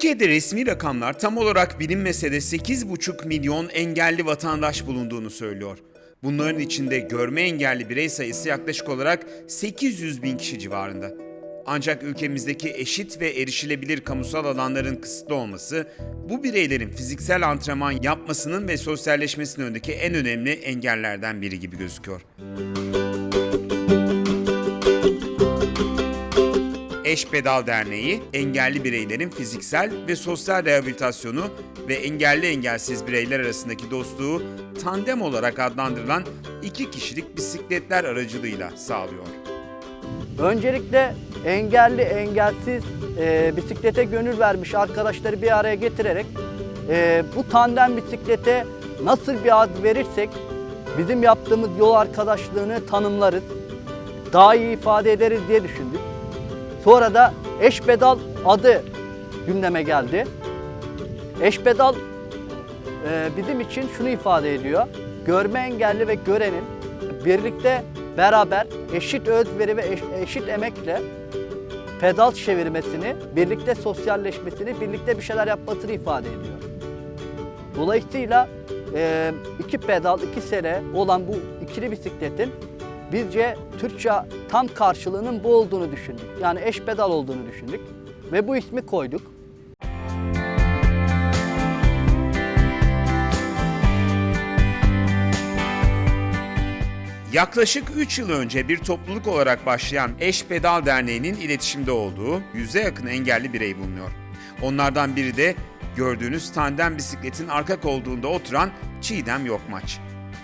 Türkiye'de resmi rakamlar tam olarak bilinmese de 8,5 milyon engelli vatandaş bulunduğunu söylüyor. Bunların içinde görme engelli birey sayısı yaklaşık olarak 800 bin kişi civarında. Ancak ülkemizdeki eşit ve erişilebilir kamusal alanların kısıtlı olması, bu bireylerin fiziksel antrenman yapmasının ve sosyalleşmesinin önündeki en önemli engellerden biri gibi gözüküyor. Eş Pedal Derneği, engelli bireylerin fiziksel ve sosyal rehabilitasyonu ve engelli engelsiz bireyler arasındaki dostluğu tandem olarak adlandırılan iki kişilik bisikletler aracılığıyla sağlıyor. Öncelikle engelli, engelsiz e, bisiklete gönül vermiş arkadaşları bir araya getirerek e, bu tandem bisiklete nasıl bir ad verirsek bizim yaptığımız yol arkadaşlığını tanımlarız, daha iyi ifade ederiz diye düşündük. Sonra da eş pedal adı gündeme geldi. Eş pedal e, bizim için şunu ifade ediyor. Görme engelli ve görenin birlikte beraber eşit özveri ve eş- eşit emekle pedal çevirmesini, birlikte sosyalleşmesini, birlikte bir şeyler yapmasını ifade ediyor. Dolayısıyla e, iki pedal, iki sele olan bu ikili bisikletin bizce Türkçe tam karşılığının bu olduğunu düşündük. Yani eş pedal olduğunu düşündük ve bu ismi koyduk. Yaklaşık 3 yıl önce bir topluluk olarak başlayan Eş Pedal Derneği'nin iletişimde olduğu yüze yakın engelli birey bulunuyor. Onlardan biri de gördüğünüz tandem bisikletin arka koltuğunda oturan Çiğdem Yokmaç.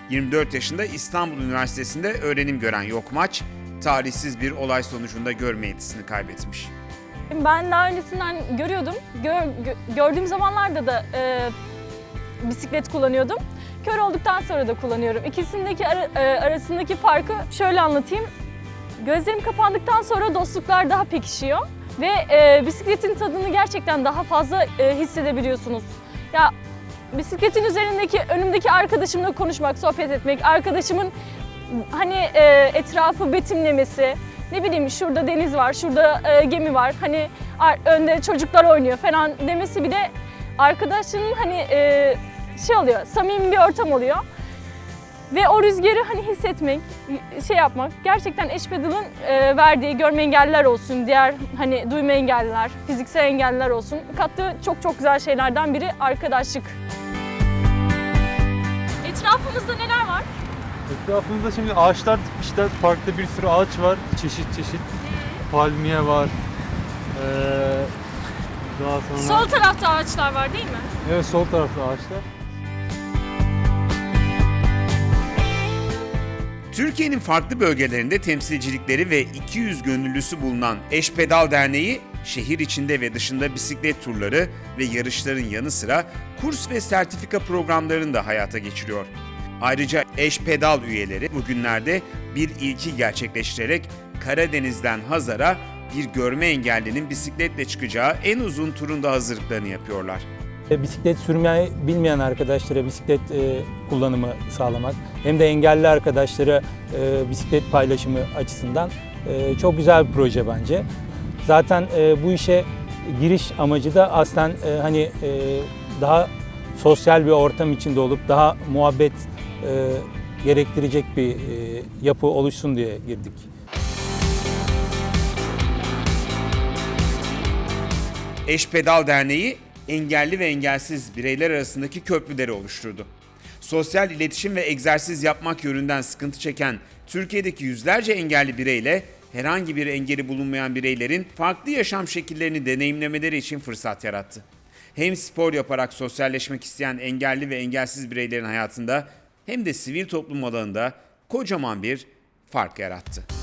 24 yaşında İstanbul Üniversitesi'nde öğrenim gören Yokmaç, talihsiz bir olay sonucunda görme yetisini kaybetmiş. Ben daha öncesinden görüyordum. Gör- gö- gördüğüm zamanlarda da e, bisiklet kullanıyordum. Kör olduktan sonra da kullanıyorum. İkisindeki ara- e, arasındaki farkı şöyle anlatayım. Gözlerim kapandıktan sonra dostluklar daha pekişiyor ve e, bisikletin tadını gerçekten daha fazla e, hissedebiliyorsunuz. Ya bisikletin üzerindeki önümdeki arkadaşımla konuşmak, sohbet etmek, arkadaşımın hani e, etrafı betimlemesi, ne bileyim şurada deniz var, şurada e, gemi var, hani önde çocuklar oynuyor falan demesi bile arkadaşının hani e, şey oluyor, samimi bir ortam oluyor. Ve o rüzgarı hani hissetmek, şey yapmak gerçekten Eşpedal'ın e, verdiği görme engelliler olsun, diğer hani duyma engelliler, fiziksel engelliler olsun kattığı çok çok güzel şeylerden biri arkadaşlık. Etrafımızda neler var? Etrafımızda şimdi ağaçlar dikmişler. Parkta bir sürü ağaç var. Çeşit çeşit. Palmiye var. Ee, daha sonra... Sol tarafta ağaçlar var değil mi? Evet sol tarafta ağaçlar. Türkiye'nin farklı bölgelerinde temsilcilikleri ve 200 gönüllüsü bulunan Eş Pedal Derneği, şehir içinde ve dışında bisiklet turları ve yarışların yanı sıra kurs ve sertifika programlarını da hayata geçiriyor. Ayrıca Eş Pedal üyeleri bugünlerde bir ilki gerçekleştirerek Karadeniz'den Hazar'a bir görme engellinin bisikletle çıkacağı en uzun turunda hazırlıklarını yapıyorlar. E, Bisiklet sürmeyi bilmeyen arkadaşlara bisiklet e, kullanımı sağlamak hem de engelli arkadaşlara e, bisiklet paylaşımı açısından çok güzel bir proje bence. Zaten bu işe giriş amacı da aslen hani daha sosyal bir ortam içinde olup daha muhabbet gerektirecek bir e, yapı oluşsun diye girdik. Eş Pedal Derneği engelli ve engelsiz bireyler arasındaki köprüleri oluşturdu. Sosyal iletişim ve egzersiz yapmak yönünden sıkıntı çeken Türkiye'deki yüzlerce engelli bireyle herhangi bir engeli bulunmayan bireylerin farklı yaşam şekillerini deneyimlemeleri için fırsat yarattı. Hem spor yaparak sosyalleşmek isteyen engelli ve engelsiz bireylerin hayatında hem de sivil toplum alanında kocaman bir fark yarattı.